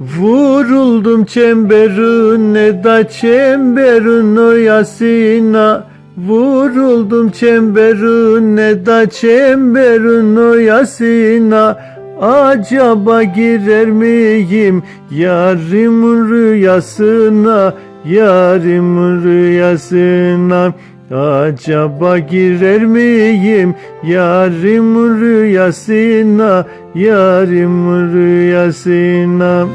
Vuruldum çemberine da çemberin oyasına Vuruldum çemberine da çemberin oyasına Acaba girer miyim yarimin rüyasına? Yarimin rüyasına Acaba girer miyim? Yarimin rüyasına Yarimin rüyasına.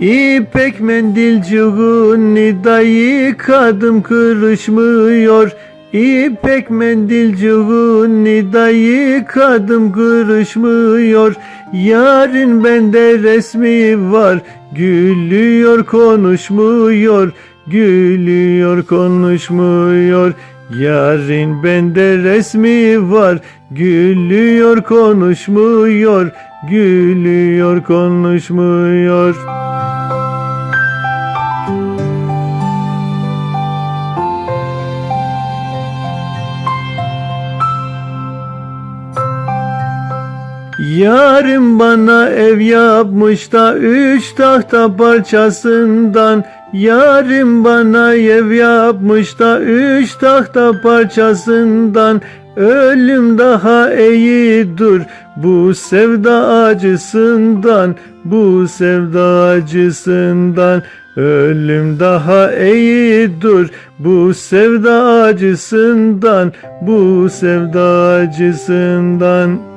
İpek mendilciğini da yıkadım kırışmıyor İpek mendilciğini da yıkadım kırışmıyor. Yarın bende resmi var Gülüyor konuşmuyor. Gülüyor konuşmuyor. Yarın bende resmi var Gülüyor konuşmuyor. Gülüyor konuşmuyor Yarım bana ev yapmış da üç tahta parçasından. Yarım bana ev yapmış da üç tahta parçasından. Ölüm daha iyidir bu sevda acısından Bu sevda acısından. Ölüm daha iyidir bu sevda acısından Bu sevda acısından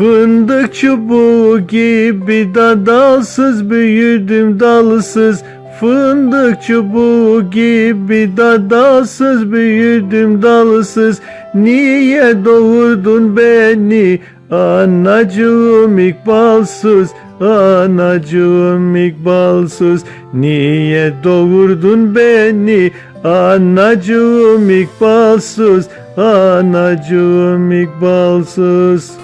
Fındık çubuğu gibi da dalsız büyüdüm dalsız. Fındık çubuğu gibi da dalsız büyüdüm dalsız. Niye doğurdun beni? Anacığım ikbalsız Anacığım ikbalsız. Niye doğurdun beni? Anacığım ikbalsız Anacığım ikbalsız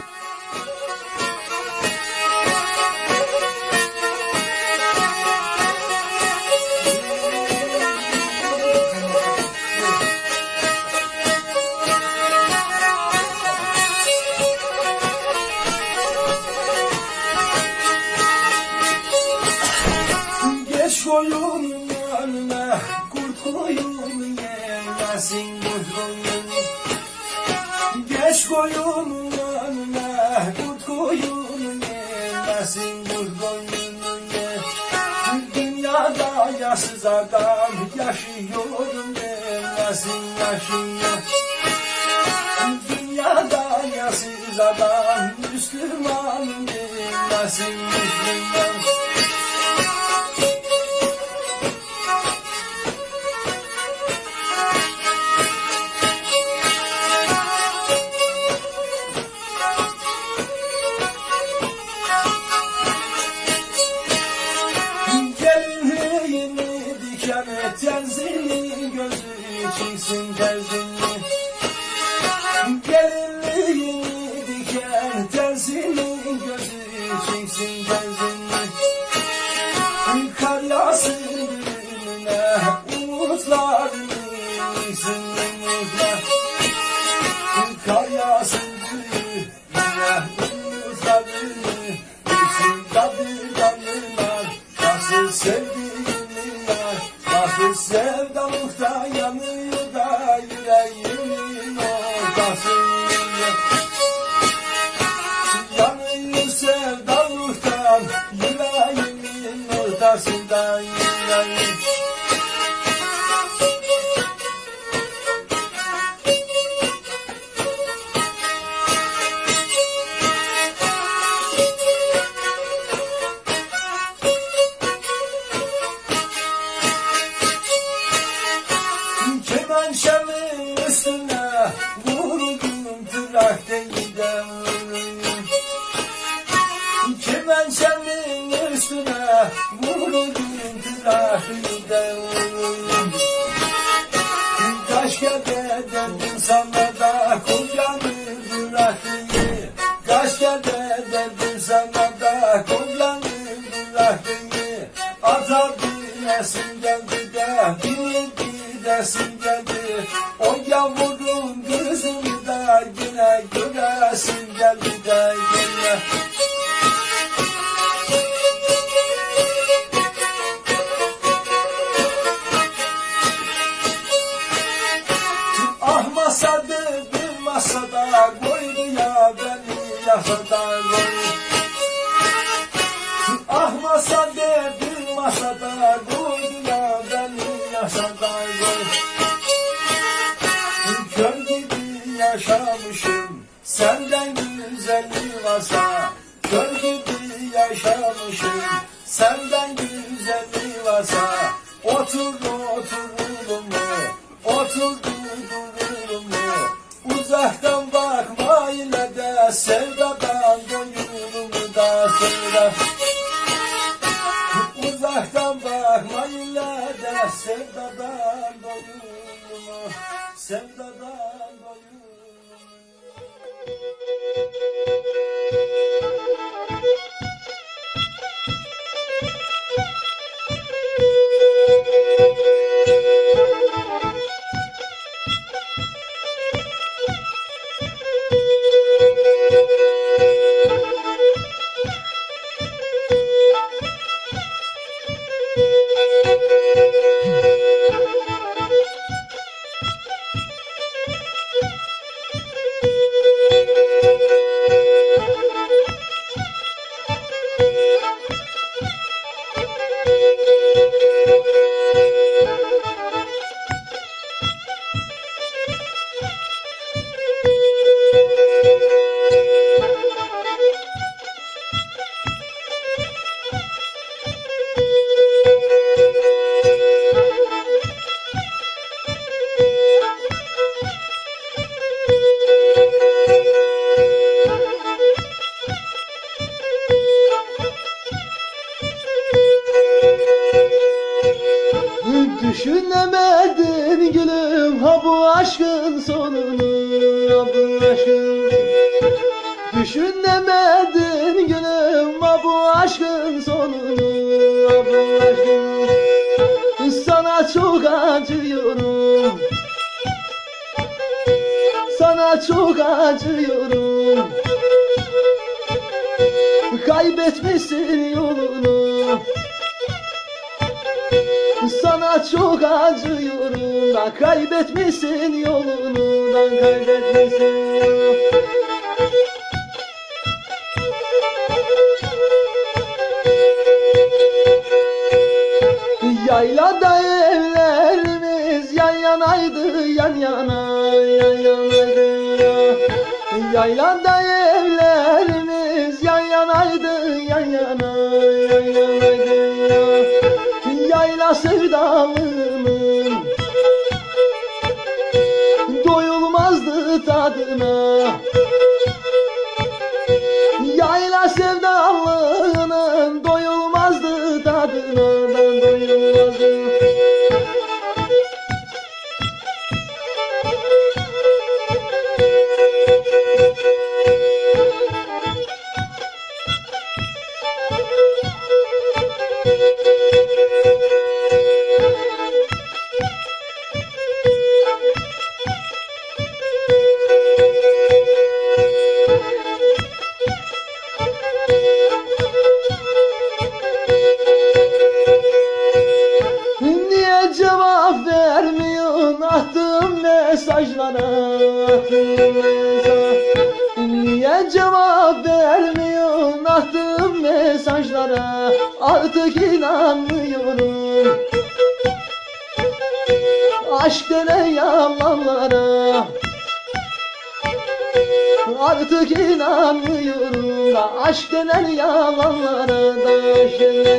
Yaşsız adam yaşıyorum demesin yaşıyor. Dünyada yaşsız adam Müslüman demesin Müslüman. Gelinliğini reason üstüne Vurgun trafikten güzeli varsa Kör gibi yaşamışım. Senden güzeli varsa Otur otururum mu otur dururum mu Uzaktan bakma yine de sevdadan doyurum da sonra? Uzaktan bakma yine de sevdadan doyurum Sevdadan doyurum Çok acıyorum. Kaybetmişsin yolunu. Sana çok acıyorum. Da kaybetmişsin yolunu. Da kaybetmişsin Yaylada Yaylada evlerimiz Artık inanmıyorum. Aşk denen yalanlara. Artık inanmıyorum. Da aşk denen yalanlara da aşk denen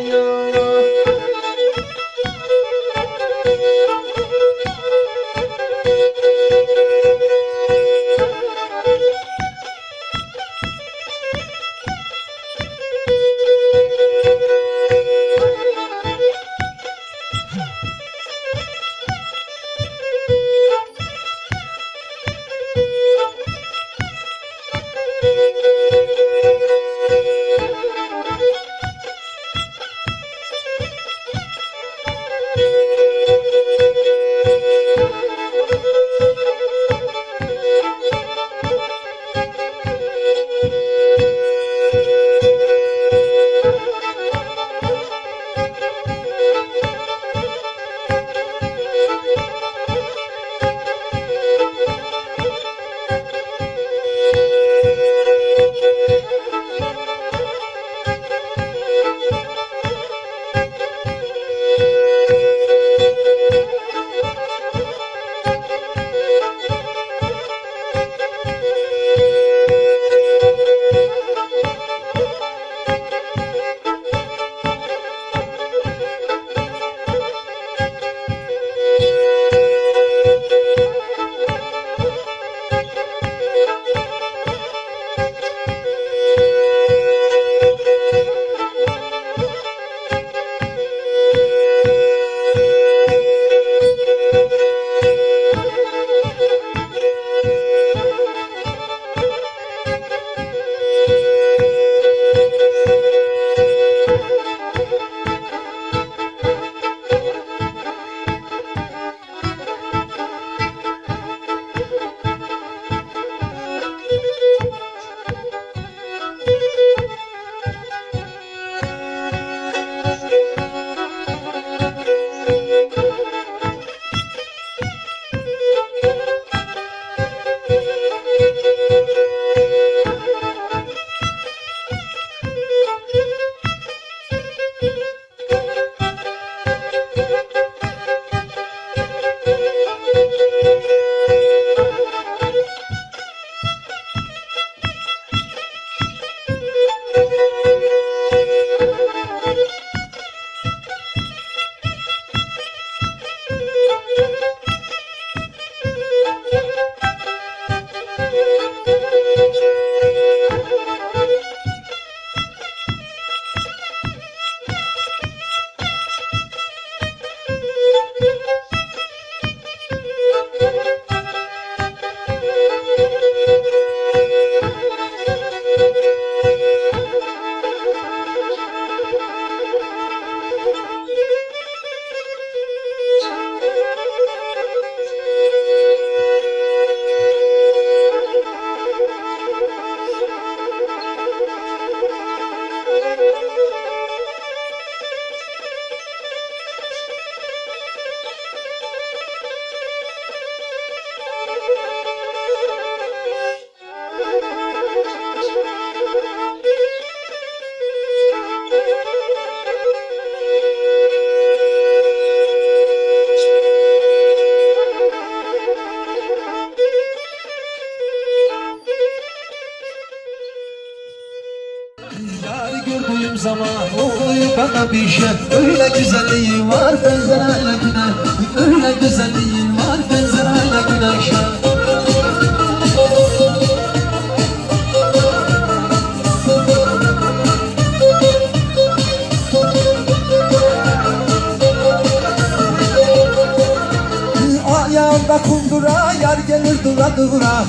bana bir şey Öyle güzelliğin var benzer hala güneş Öyle güzelliğin var benzer hala güneşe Ayağında kundura yar gelir dura dura.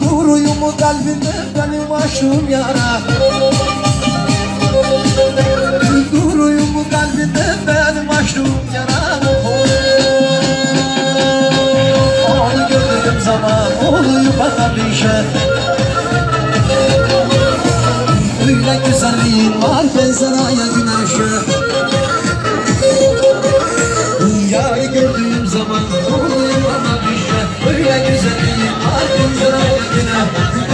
Duruyumu kalbinde benim aşığım yara Yara Onu gördüğüm zaman oluyor bana bir şey Öyle var benzer aya güneşe. Yarı gördüğüm zaman oluyor bana bir şey Öyle var benzer aya güneşe